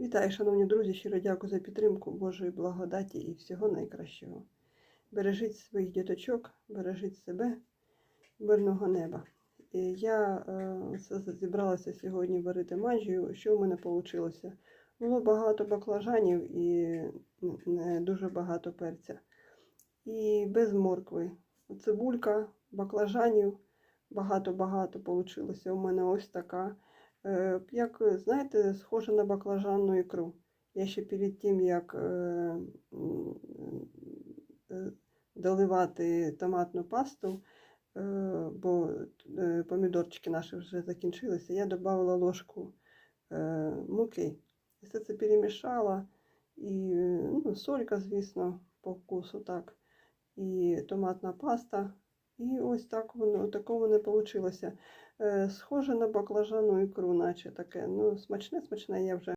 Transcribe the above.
Вітаю, шановні друзі, щиро дякую за підтримку Божої благодаті і всього найкращого. Бережіть своїх діточок, бережіть себе, мирного неба. Я е, зібралася сьогодні варити манджію. Що в мене вийшло? Було багато баклажанів і не дуже багато перця. І без моркви. Цибулька, баклажанів, багато-багато вийшло. У мене ось така. Як, знаєте, схоже на баклажанну ікру. Я ще перед тим, як е, доливати томатну пасту, бо помідорчики наші вже закінчилися, я додала ложку муки. І все це перемішала. І ну, солька, звісно, по вкусу так. І томатна паста. І ось так воно, такого не вийшло. Схоже на баклажану ікру, наче таке. Ну, смачне, смачне, я вже